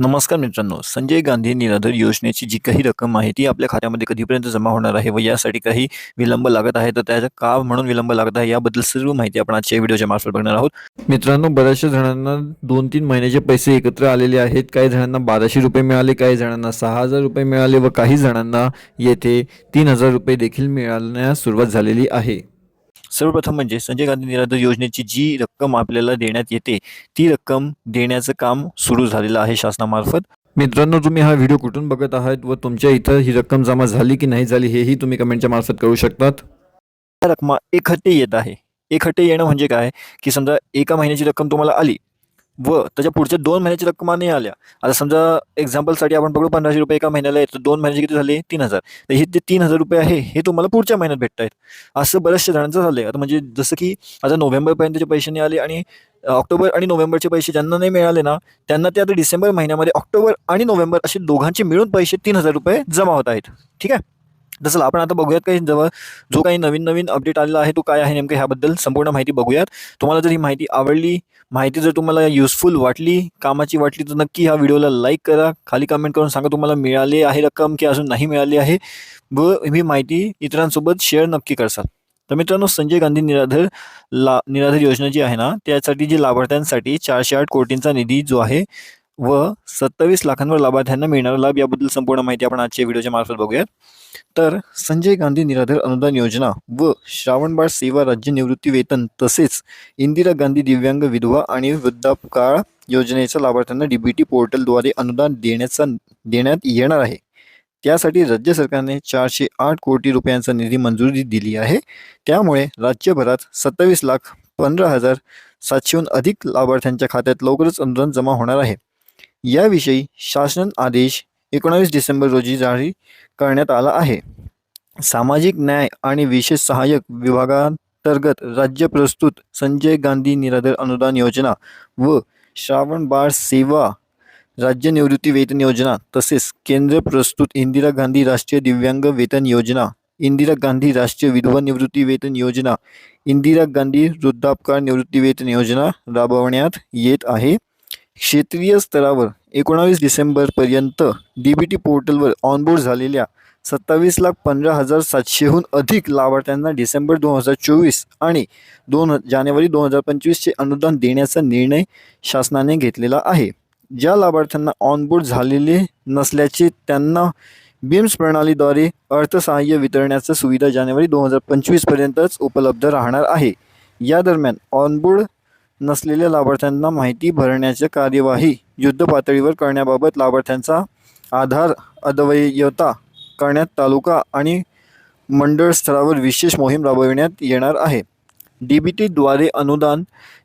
नमस्कार मित्रांनो संजय गांधी निराधार योजनेची जी काही रक्कम आहे ती आपल्या खात्यामध्ये कधीपर्यंत जमा होणार आहे व यासाठी काही विलंब लागत आहे? तर त्याचा का म्हणून विलंब लागत आहे? याबद्दल सर्व माहिती आपण आजच्या व्हिडिओच्या मार्फत बघणार आहोत. मित्रांनो बऱ्याचशा जणांना दोन तीन महिन्याचे पैसे एकत्र आलेले आहेत. काही जणांना बाराशे रुपये मिळाले काही जणांना सहा हजार रुपये मिळाले व काही जणांना येथे तीन हजार रुपये देखील मिळाण्यास सुरुवात झालेली आहे. सर्वप्रथम म्हणजे संजय गांधी निराधार योजनेची जी रक्कम आपल्याला देण्यात येते ती रक्कम देण्याचं काम सुरू झालेलं आहे शासनामार्फत. मित्रांनो तुम्ही हा व्हिडिओ कुठून बघत आहात व तुमच्या इथं ही रक्कम जमा झाली की नाही झाली हेही तुम्ही कमेंटच्या मार्फत करू शकतात. रक्कम एक एकहट्टे येत आहे. एकहट्टे येणं म्हणजे काय? की समजा एका महिन्याची रक्कम तुम्हाला आली व त्याच्या पुढच्या दोन महिन्याची रक्कम नाही आल्या. आता समजा एक्झाम्पलसाठी आपण बघू पंधराशे रुपये एका महिन्याला येतं. दोन महिन्याचे किती झाले? तीन हजार. तर हे जे तीन हजार रुपये आहे हे तुम्हाला पुढच्या महिन्यात भेटत आहेत. असं बऱ्याचशा जणांचं झालं आहे आता म्हणजे जसं की आता नोव्हेंबरपर्यंतचे पैसे नाही आले आणि ऑक्टोबर आणि नोव्हेंबरचे पैसे ज्यांना नाही मिळाले ना त्यांना ते आता डिसेंबर महिन्यामध्ये ऑक्टोबर आणि नोव्हेंबर असे दोघांचे मिळून पैसे तीन हजार रुपये जमा होत आहेत. ठीक आहे? तर चला आपण आता बघूयात काही जवळ जो काही नवीन नवीन अपडेट आलेला आहे तो काय आहे नेमकं ह्याबद्दल संपूर्ण माहिती बघूयात. तुम्हाला जर ही माहिती आवडली माहिती जर तुम्हाला युजफुल वाटली कामाची वाटली तर नक्की ह्या व्हिडिओला लाईक करा. खाली कमेंट करून सांगा तुम्हाला मिळाली आहे रक्कम की अजून नाही मिळाली आहे. व ही माहिती इतरांसोबत शेअर नक्की करसाल. तर मित्रांनो संजय गांधी निराधार ला निराधार योजना जी आहे ना त्यासाठी जी लाभार्थ्यांसाठी चारशे आठ कोटींचा निधी जो आहे व सत्तावीस लाखांवर लाभार्थ्यांना मिळणारा लाभ याबद्दल संपूर्ण माहिती आपण आजच्या व्हिडिओच्या मार्फत बघूयात. तर संजय गांधी निराधार अनुदान योजना व श्रावणबाळ सेवा राज्य निवृत्ती वेतन तसेच इंदिरा गांधी दिव्यांग विधवा आणि वृद्धापकाळ योजनेच्या लाभार्थ्यांना डीबीटी पोर्टलद्वारे अनुदान देण्याचा देण्यात येणार आहे. त्यासाठी राज्य सरकारने चारशे आठ कोटी रुपयांचा निधी मंजुरी दिली आहे. त्यामुळे राज्यभरात सत्तावीस लाख पंधरा हजार सातशेहून अधिक लाभार्थ्यांच्या खात्यात लवकरच अनुदान जमा होणार आहे. याविषयी शासन आदेश एकोणावीस डिसेंबर रोजी जारी करण्यात आला आहे. सामाजिक न्याय आणि विशेष सहाय्यक विभागांतर्गत राज्य प्रस्तुत संजय गांधी निराधार अनुदान योजना व श्रावण बाळ सेवा राज्य निवृत्ती वेतन योजना तसेच केंद्र प्रस्तुत इंदिरा गांधी राष्ट्रीय दिव्यांग वेतन योजना इंदिरा गांधी राष्ट्रीय विधवा निवृत्ती वेतन योजना इंदिरा गांधी वृद्धापकाळ निवृत्ती वेतन योजना राबवण्यात येत आहे. क्षेत्रीय स्तरावर एकोणावीस डिसेंबरपर्यंत डी बी टी पोर्टलवर ऑनबोर्ड झालेल्या सत्तावीस लाख पंधरा हजार सातशेहून अधिक लाभार्थ्यांना डिसेंबर दोन हजार चोवीस आणि दोन जानेवारी दोन हजार पंचवीसचे अनुदान देण्याचा निर्णय शासनाने घेतलेला आहे. ज्या लाभार्थ्यांना ऑनबोर्ड झालेले नसल्याचे त्यांना बीम्स प्रणालीद्वारे अर्थसहाय्य वितरण्याची सुविधा जानेवारी दोन हजार पंचवीसपर्यंतच उपलब्ध राहणार आहे. या दरम्यान ऑनबोर्ड नसलेल्या लाभार्थ्यांना माहिती भरण्याच्या कार्यवाही युद्धपातळीवर करण्याबाबत लाभार्थ्यांचा आधार अद्वयता करण्यात तालुका आणि मंडळ स्तरावर विशेष मोहीम राबविण्यात येणार आहे. डी बी टीद्वारे अनुदान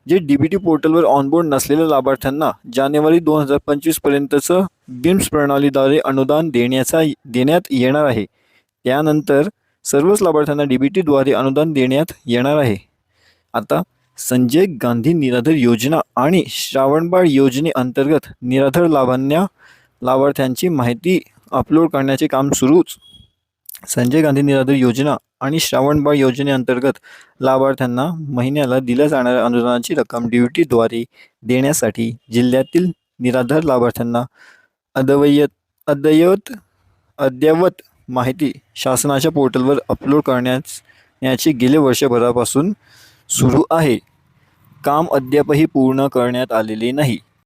जे डी बी टी पोर्टलवर ऑनबोर्ड नसलेल्या लाभार्थ्यांना जानेवारी दोन हजार पंचवीसपर्यंतचं बिम्स प्रणालीद्वारे अनुदान देण्याचा देण्यात येणार आहे. त्यानंतर सर्वच लाभार्थ्यांना डी बी टीद्वारे अनुदान देण्यात येणार आहे. आता संजय गांधी निराधार योजना आणि श्रावणबाळ योजनेअंतर्गत निराधार लाभांना लाभार्थ्यांची माहिती अपलोड करण्याचे काम सुरूच. संजय गांधी निराधार योजना आणि श्रावणबाळ योजनेअंतर्गत लाभार्थ्यांना महिन्याला दिल्या जाणाऱ्या अनुदानाची रक्कम ड्युटीद्वारे देण्यासाठी जिल्ह्यातील निराधार लाभार्थ्यांना अद्यवयत अद्ययत अद्ययावत माहिती शासनाच्या पोर्टलवर अपलोड करण्यास याची गेले वर्षभरापासून सुरू आहे. काम अद्यापही पूर्ण करण्यात आलेले नाही.